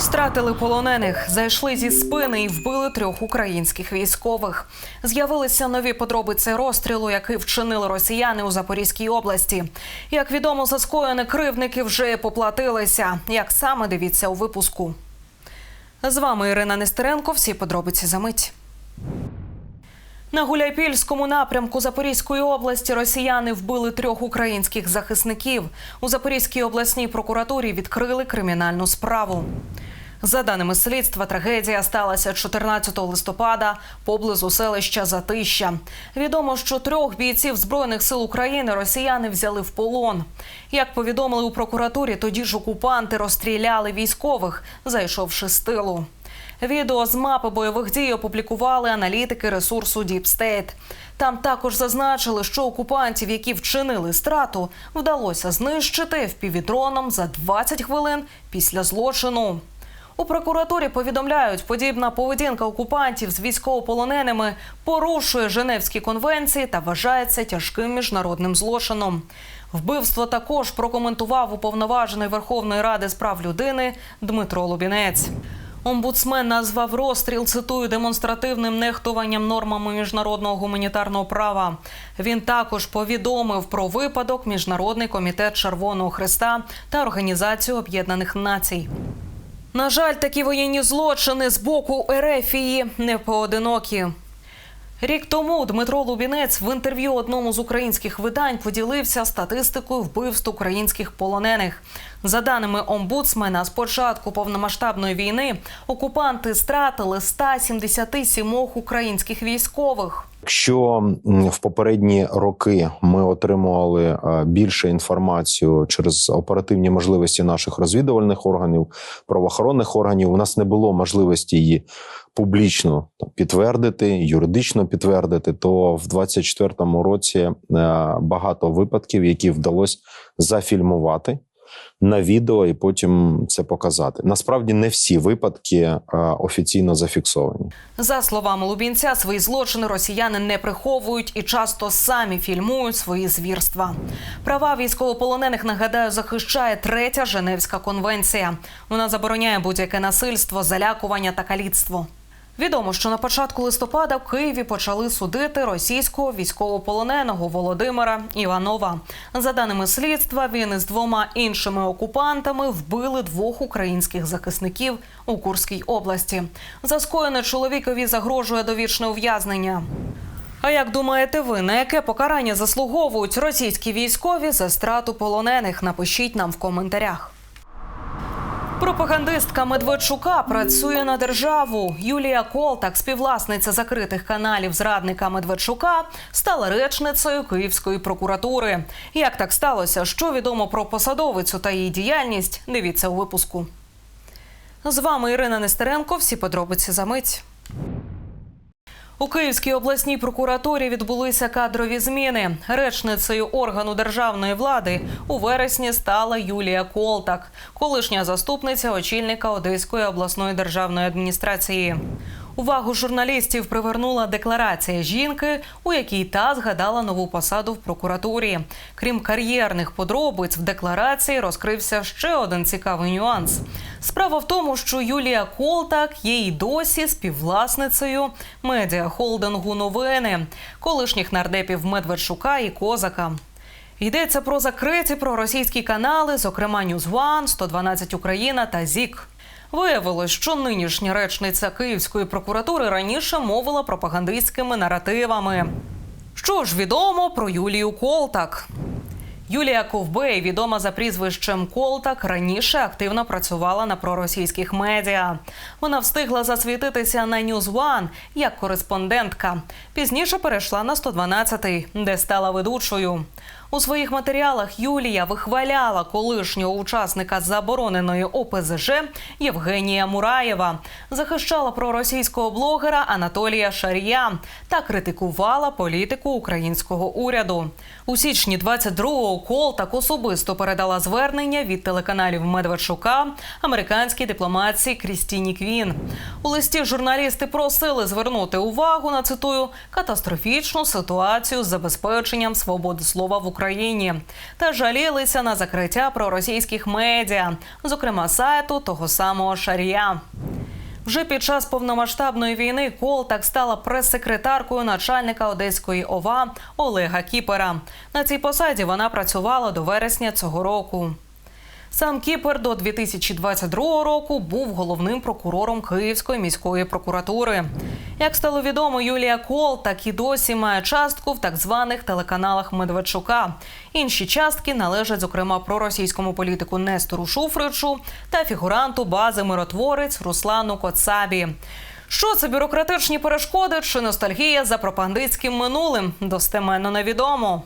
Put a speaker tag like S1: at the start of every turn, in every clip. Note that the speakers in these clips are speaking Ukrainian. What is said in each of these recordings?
S1: Стратили полонених, зайшли зі спини і вбили трьох українських військових. З'явилися нові подробиці розстрілу, який вчинили росіяни у Запорізькій області. Як відомо, за скоєне кривдники вже поплатилися. Як саме дивіться у випуску. З вами Ірина Нестеренко. Всі подробиці за мить. На Гуляйпільському напрямку Запорізької області росіяни вбили трьох українських захисників. У Запорізькій обласній прокуратурі відкрили кримінальну справу. За даними слідства, трагедія сталася 14 листопада поблизу селища Затища. Відомо, що трьох бійців збройних сил України росіяни взяли в полон. Як повідомили у прокуратурі, тоді ж окупанти розстріляли військових, зайшовши з тилу. Відео з мапи бойових дій опублікували аналітики ресурсу State. Там також зазначили, що окупантів, які вчинили страту, вдалося знищити впівдроном за 20 хвилин після злочину. У прокуратурі повідомляють, подібна поведінка окупантів з військовополоненими порушує Женевські конвенції та вважається тяжким міжнародним злочином. Вбивство також прокоментував уповноважений Верховної Ради з прав людини Дмитро Лубінець. Омбудсмен назвав розстріл цитую демонстративним нехтуванням нормами міжнародного гуманітарного права. Він також повідомив про випадок Міжнародний комітет Червоного Христа та Організацію Об'єднаних Націй. На жаль, такі воєнні злочини з боку Ерефії не поодинокі. Рік тому Дмитро Лубінець в інтерв'ю одному з українських видань поділився статистикою вбивств українських полонених. За даними омбудсмена, з початку повномасштабної війни окупанти стратили 177 українських військових.
S2: Якщо в попередні роки ми отримували е, більше інформацію через оперативні можливості наших розвідувальних органів, правоохоронних органів, у нас не було можливості її публічно підтвердити, юридично підтвердити, то в 24-му році е, багато випадків, які вдалося зафільмувати. На відео і потім це показати. Насправді не всі випадки е, офіційно зафіксовані.
S1: За словами Лубінця, свої злочини росіяни не приховують і часто самі фільмують свої звірства. Права військовополонених нагадаю захищає третя Женевська конвенція. Вона забороняє будь-яке насильство, залякування та каліцтво. Відомо, що на початку листопада в Києві почали судити російського військовополоненого Володимира Іванова. За даними слідства, він із двома іншими окупантами вбили двох українських захисників у Курській області. За скоєне чоловікові загрожує довічне ув'язнення. А як думаєте ви, на яке покарання заслуговують російські військові за страту полонених? Напишіть нам в коментарях. Пропагандистка Медведчука працює на державу. Юлія Колтак, співвласниця закритих каналів зрадника Медведчука, стала речницею Київської прокуратури. Як так сталося? Що відомо про посадовицю та її діяльність? Дивіться у випуску. З вами Ірина Нестеренко. Всі подробиці за мить. У Київській обласній прокуратурі відбулися кадрові зміни. Речницею органу державної влади у вересні стала Юлія Колтак, колишня заступниця очільника Одеської обласної державної адміністрації. Увагу журналістів привернула декларація жінки, у якій та згадала нову посаду в прокуратурі. Крім кар'єрних подробиць, в декларації розкрився ще один цікавий нюанс. Справа в тому, що Юлія Колтак є й досі співвласницею медіахолдингу новини, колишніх нардепів Медведчука і Козака. Йдеться про закриті проросійські канали, зокрема One, 112 Україна та ЗІК. Виявилось, що нинішня речниця Київської прокуратури раніше мовила пропагандистськими наративами. Що ж відомо про Юлію Колтак? Юлія Ковбей, відома за прізвищем Колтак, раніше активно працювала на проросійських медіа. Вона встигла засвітитися на News One як кореспондентка. Пізніше перейшла на 112, де стала ведучою. У своїх матеріалах Юлія вихваляла колишнього учасника забороненої ОПЗЖ Євгенія Мураєва, захищала проросійського блогера Анатолія Шарія та критикувала політику українського уряду. У січні 22-го Кол так особисто передала звернення від телеканалів Медведчука американській дипломатці Крістіні Квін. У листі журналісти просили звернути увагу на цитую катастрофічну ситуацію з забезпеченням свободи слова в Україні. Україні та жалілися на закриття проросійських медіа, зокрема сайту того самого Шарія. Вже під час повномасштабної війни Колтак стала прес-секретаркою начальника Одеської ОВА Олега Кіпера. На цій посаді вона працювала до вересня цього року. Сам Кіпер до 2022 року був головним прокурором Київської міської прокуратури. Як стало відомо, Юлія Кол так і досі має частку в так званих телеканалах Медведчука. Інші частки належать, зокрема, проросійському політику Нестору Шуфричу та фігуранту бази миротворець Руслану Коцабі. Що це бюрократичні перешкоди чи ностальгія за пропагандистським минулим? Достеменно невідомо.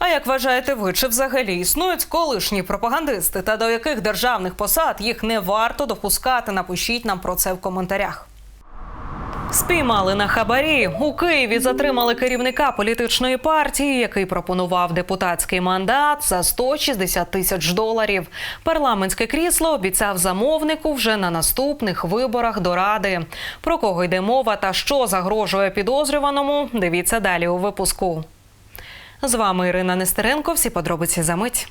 S1: А як вважаєте ви, чи взагалі існують колишні пропагандисти та до яких державних посад їх не варто допускати? Напишіть нам про це в коментарях. Спіймали на хабарі у Києві. Затримали керівника політичної партії, який пропонував депутатський мандат за 160 тисяч доларів. Парламентське крісло обіцяв замовнику вже на наступних виборах до ради. Про кого йде мова та що загрожує підозрюваному? Дивіться далі у випуску. З вами Ірина Нестеренко. Всі подробиці за мить.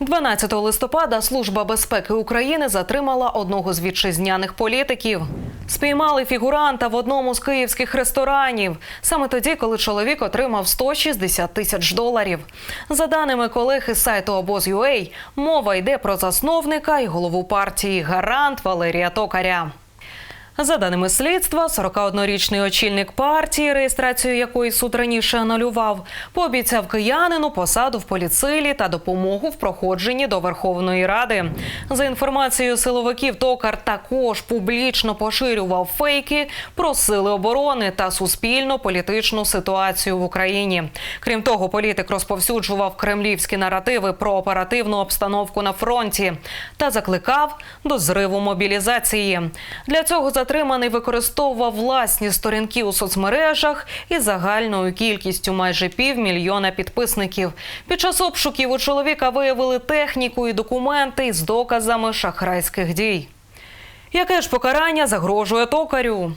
S1: 12 листопада Служба безпеки України затримала одного з вітчизняних політиків. Спіймали фігуранта в одному з київських ресторанів саме тоді, коли чоловік отримав 160 тисяч доларів. За даними колег із сайту обоз.ua, мова йде про засновника і голову партії Гарант Валерія Токаря. За даними слідства, 41-річний очільник партії, реєстрацію якої суд раніше анулював, пообіцяв киянину посаду в поліцилі та допомогу в проходженні до Верховної Ради. За інформацією силовиків, токар також публічно поширював фейки про сили оборони та суспільно політичну ситуацію в Україні. Крім того, політик розповсюджував кремлівські наративи про оперативну обстановку на фронті та закликав до зриву мобілізації. Для цього затриманий використовував власні сторінки у соцмережах із загальною кількістю майже півмільйона підписників. Під час обшуків у чоловіка виявили техніку і документи із доказами шахрайських дій. Яке ж покарання загрожує токарю?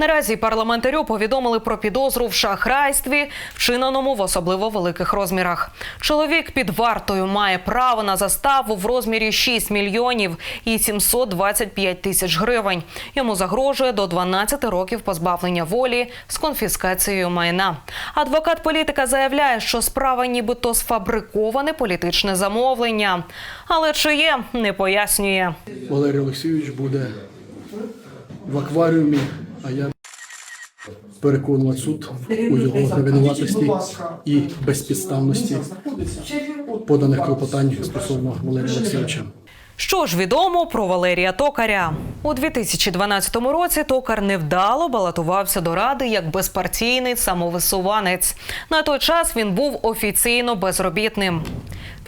S1: Наразі парламентарю повідомили про підозру в шахрайстві, вчиненому в особливо великих розмірах. Чоловік під вартою має право на заставу в розмірі 6 мільйонів і 725 тисяч гривень. Йому загрожує до 12 років позбавлення волі з конфіскацією майна. Адвокат політика заявляє, що справа нібито сфабриковане політичне замовлення, але чи є, не пояснює.
S3: Валерій Олексійович буде в акваріумі, а я переконувати суд у його невинуватості і безпідставності поданих клопотань стосовно Валерія Олексійовича.
S1: Що ж відомо про Валерія Токаря у 2012 році. Токар невдало балотувався до ради як безпартійний самовисуванець. На той час він був офіційно безробітним.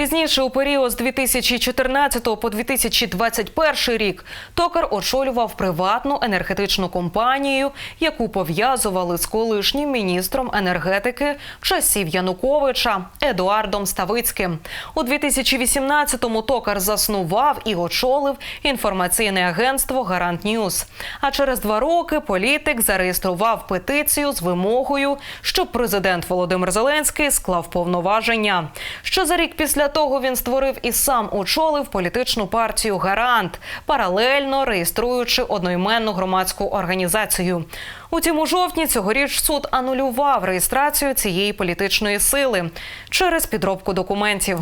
S1: Пізніше, у період з 2014 по 2021 рік, токар очолював приватну енергетичну компанію, яку пов'язували з колишнім міністром енергетики часів Януковича Едуардом Ставицьким. У 2018-му токар заснував і очолив інформаційне агентство Гарант Ньюз. А через два роки політик зареєстрував петицію з вимогою, щоб президент Володимир Зеленський склав повноваження. Що за рік після того він створив і сам очолив політичну партію Гарант, паралельно реєструючи одноіменну громадську організацію. Утім, у жовтні цьогоріч суд анулював реєстрацію цієї політичної сили через підробку документів.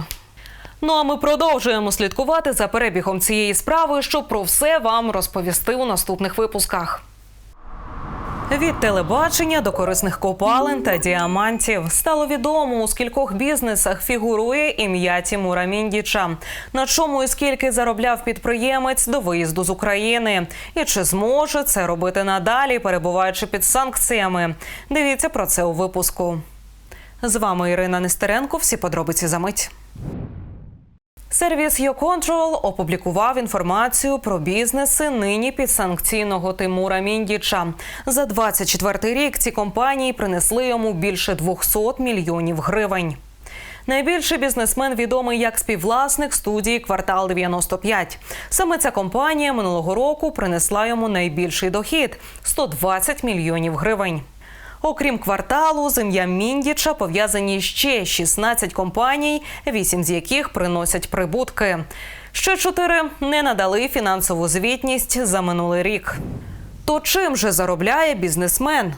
S1: Ну а ми продовжуємо слідкувати за перебігом цієї справи, щоб про все вам розповісти у наступних випусках. Від телебачення до корисних копалин та діамантів стало відомо, у скількох бізнесах фігурує ім'я Тімура Міндіча. На чому і скільки заробляв підприємець до виїзду з України, і чи зможе це робити надалі, перебуваючи під санкціями? Дивіться про це у випуску. З вами Ірина Нестеренко. Всі подробиці за мить. Сервіс YouControl опублікував інформацію про бізнеси нині підсанкційного Тимура Міндіча. За 24 рік ці компанії принесли йому більше 200 мільйонів гривень. Найбільший бізнесмен відомий як співвласник студії Квартал 95. Саме ця компанія минулого року принесла йому найбільший дохід 120 мільйонів гривень. Окрім кварталу, з ім'ям Міндіча пов'язані ще 16 компаній, 8 з яких приносять прибутки. Ще чотири не надали фінансову звітність за минулий рік. То чим же заробляє бізнесмен?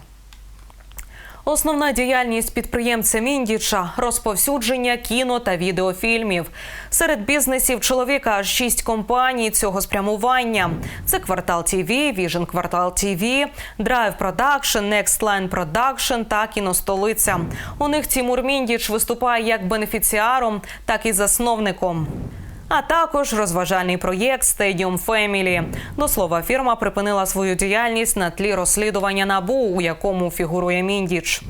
S1: Основна діяльність підприємця Міндіча розповсюдження кіно та відеофільмів. Серед бізнесів чоловіка аж шість компаній цього спрямування: це Квартал ТВ, Vision Квартал Drive Production, Next Line Production та кіностолиця. У них Тімур Міндіч виступає як бенефіціаром, так і засновником. А також розважальний проєкт Stadium Family. До слова, фірма припинила свою діяльність на тлі розслідування набу, у якому фігурує Міндіч.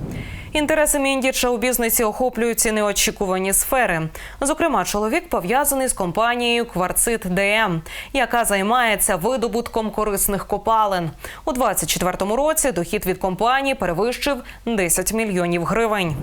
S1: Інтереси Міндіча у бізнесі охоплюють і неочікувані сфери. Зокрема, чоловік пов'язаний з компанією Кварцит ДМ, яка займається видобутком корисних копалин. У 2024 році дохід від компанії перевищив 10 мільйонів гривень.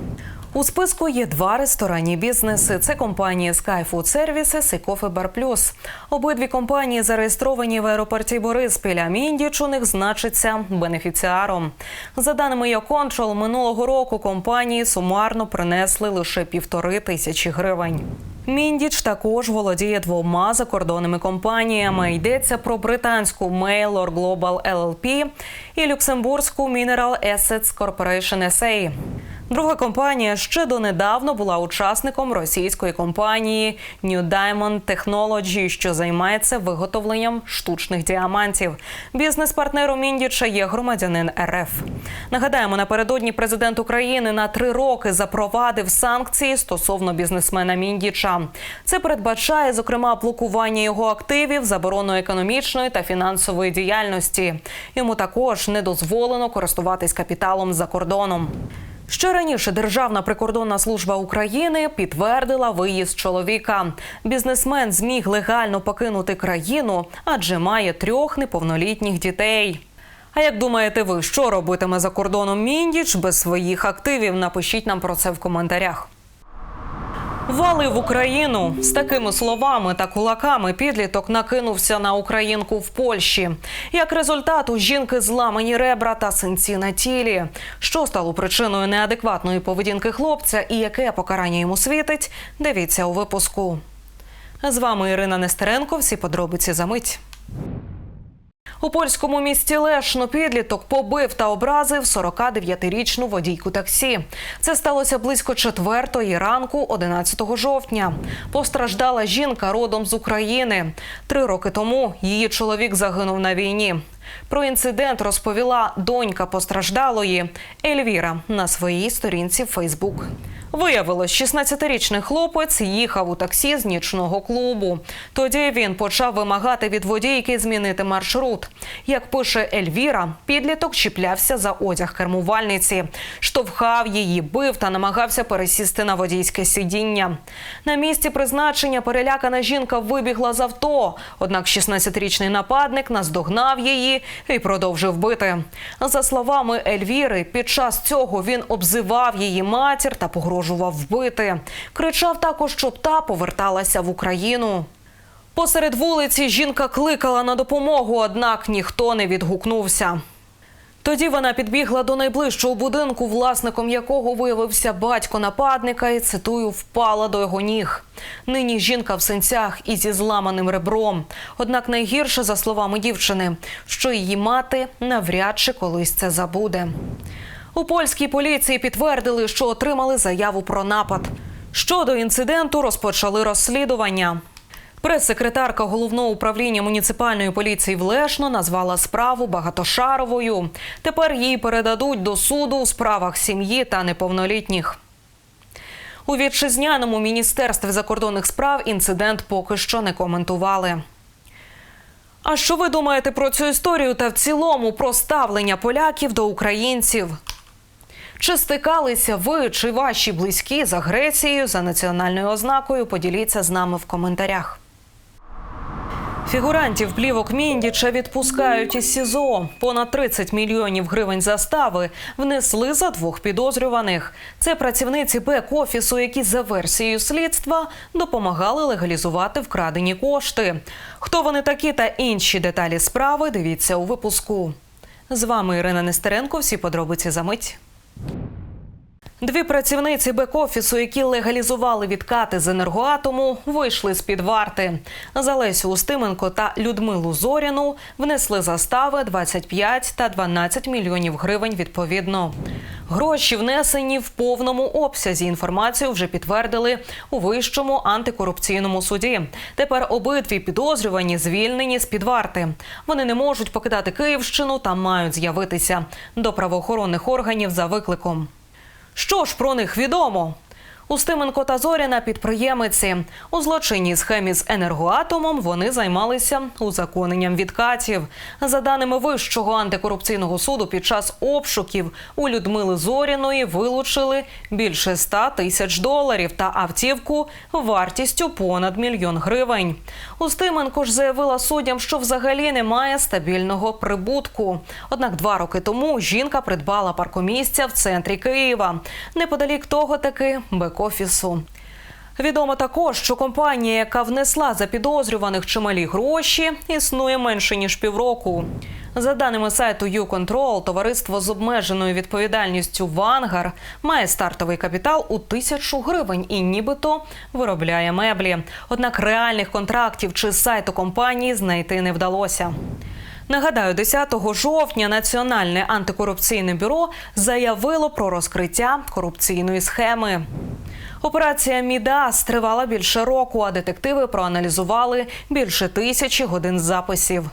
S1: У списку є два ресторанні бізнеси. Це компанії Sky Food Services і Coffee Bar Plus. Обидві компанії зареєстровані в аеропорті Бориспіля. Міндіч у них значиться бенефіціаром. За даними Йоконтрол, минулого року компанії сумарно принесли лише півтори тисячі гривень. Міндіч також володіє двома закордонними компаніями. Йдеться про британську Mailor Global LLP і люксембурзьку Mineral Assets Corporation SA. Друга компанія ще донедавна була учасником російської компанії New Diamond Technology, що займається виготовленням штучних діамантів. Бізнес-партнером Міндіча є громадянин РФ. Нагадаємо, напередодні президент України на три роки запровадив санкції стосовно бізнесмена Міндіча. Це передбачає, зокрема, блокування його активів, заборону економічної та фінансової діяльності. Йому також не дозволено користуватись капіталом за кордоном. Ще раніше Державна прикордонна служба України підтвердила виїзд чоловіка. Бізнесмен зміг легально покинути країну, адже має трьох неповнолітніх дітей. А як думаєте ви, що робитиме за кордоном Міндіч без своїх активів? Напишіть нам про це в коментарях. Вали в Україну з такими словами та кулаками підліток накинувся на українку в Польщі. Як результат, у жінки зламані ребра та синці на тілі. Що стало причиною неадекватної поведінки хлопця і яке покарання йому світить? Дивіться у випуску. З вами Ірина Нестеренко. Всі подробиці за мить. У польському місті Лешно підліток побив та образив 49-річну водійку таксі. Це сталося близько четвертої ранку, 11 жовтня. Постраждала жінка родом з України. Три роки тому її чоловік загинув на війні. Про інцидент розповіла донька постраждалої Ельвіра на своїй сторінці Фейсбук. Виявилось, 16-річний хлопець їхав у таксі з нічного клубу. Тоді він почав вимагати від водійки змінити маршрут. Як пише Ельвіра, підліток чіплявся за одяг кермувальниці, штовхав її, бив та намагався пересісти на водійське сидіння. На місці призначення перелякана жінка вибігла з авто. Однак 16-річний нападник наздогнав її і продовжив бити. За словами Ельвіри, під час цього він обзивав її матір та погрожував вбити. Кричав також, щоб та поверталася в Україну. Посеред вулиці жінка кликала на допомогу, однак ніхто не відгукнувся. Тоді вона підбігла до найближчого будинку, власником якого виявився батько нападника, і цитую, впала до його ніг. Нині жінка в синцях і зі зламаним ребром. Однак найгірше, за словами дівчини, що її мати навряд чи колись це забуде. У польській поліції підтвердили, що отримали заяву про напад. Щодо інциденту розпочали розслідування. Прес-секретарка головного управління муніципальної поліції в Лешно назвала справу багатошаровою. Тепер її передадуть до суду у справах сім'ї та неповнолітніх. У вітчизняному міністерстві закордонних справ інцидент поки що не коментували. А що ви думаєте про цю історію та в цілому про ставлення поляків до українців? Чи стикалися ви чи ваші близькі з агресією за національною ознакою? Поділіться з нами в коментарях. Фігурантів плівок Міндіча відпускають із СІЗО. Понад 30 мільйонів гривень застави внесли за двох підозрюваних. Це працівниці бек-офісу, які за версією слідства допомагали легалізувати вкрадені кошти. Хто вони такі та інші деталі справи? Дивіться у випуску. З вами Ірина Нестеренко. Всі подробиці за мить. Дві працівниці бек-офісу, які легалізували відкати з енергоатому, вийшли з під варти. За Лесю Устименко та Людмилу Зоріну внесли застави 25 та 12 мільйонів гривень відповідно. Гроші внесені в повному обсязі. Інформацію вже підтвердили у вищому антикорупційному суді. Тепер обидві підозрювані звільнені з під варти. Вони не можуть покидати Київщину та мають з'явитися до правоохоронних органів за викликом. Що ж про них відомо? Устименко та Зоріна підприємиці. У злочинній схемі з енергоатомом вони займалися узаконенням відкатів. За даними Вищого антикорупційного суду, під час обшуків у Людмили Зоріної вилучили більше 100 тисяч доларів та автівку вартістю понад мільйон гривень. Устименко ж заявила суддям, що взагалі немає стабільного прибутку. Однак два роки тому жінка придбала паркомісця в центрі Києва, неподалік того таки бек-офісу. Відомо також, що компанія, яка внесла за підозрюваних чималі гроші, існує менше ніж півроку. За даними сайту YouControl, товариство з обмеженою відповідальністю Вангар має стартовий капітал у тисячу гривень і нібито виробляє меблі. Однак реальних контрактів чи сайту компанії знайти не вдалося. Нагадаю, 10 жовтня Національне антикорупційне бюро заявило про розкриття корупційної схеми. Операція Мідас тривала більше року, а детективи проаналізували більше тисячі годин записів.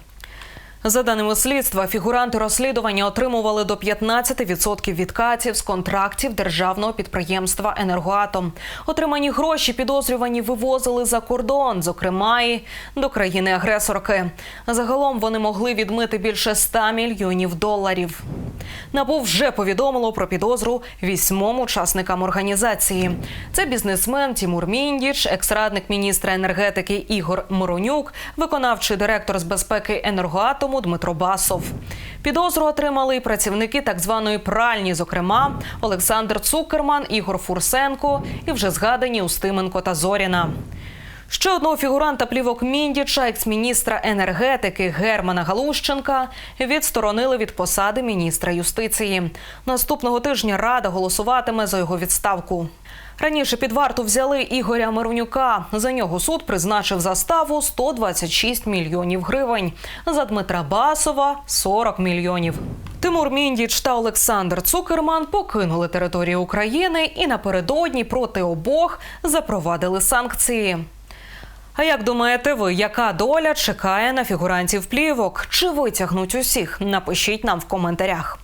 S1: За даними слідства, фігуранти розслідування отримували до 15% відкатів з контрактів державного підприємства Енергоатом. Отримані гроші підозрювані вивозили за кордон, зокрема і до країни-агресорки. Загалом вони могли відмити більше 100 мільйонів доларів. НАБУ вже повідомило про підозру вісьмом учасникам організації. Це бізнесмен Тімур Міндіч, екс-радник міністра енергетики Ігор Моронюк, виконавчий директор з безпеки енергоатому Дмитро Басов. Підозру отримали і працівники так званої пральні, зокрема Олександр Цукерман, Ігор Фурсенко і вже згадані Устименко та Зоріна. Ще одного фігуранта плівок Міндіча, екс-міністра енергетики Германа Галущенка, відсторонили від посади міністра юстиції. Наступного тижня рада голосуватиме за його відставку. Раніше під варту взяли Ігоря Миронюка. За нього суд призначив заставу 126 мільйонів гривень. За Дмитра Басова 40 мільйонів. Тимур Міндіч та Олександр Цукерман покинули територію України і напередодні проти обох запровадили санкції. А як думаєте ви, яка доля чекає на фігурантів плівок? Чи витягнуть усіх? Напишіть нам в коментарях.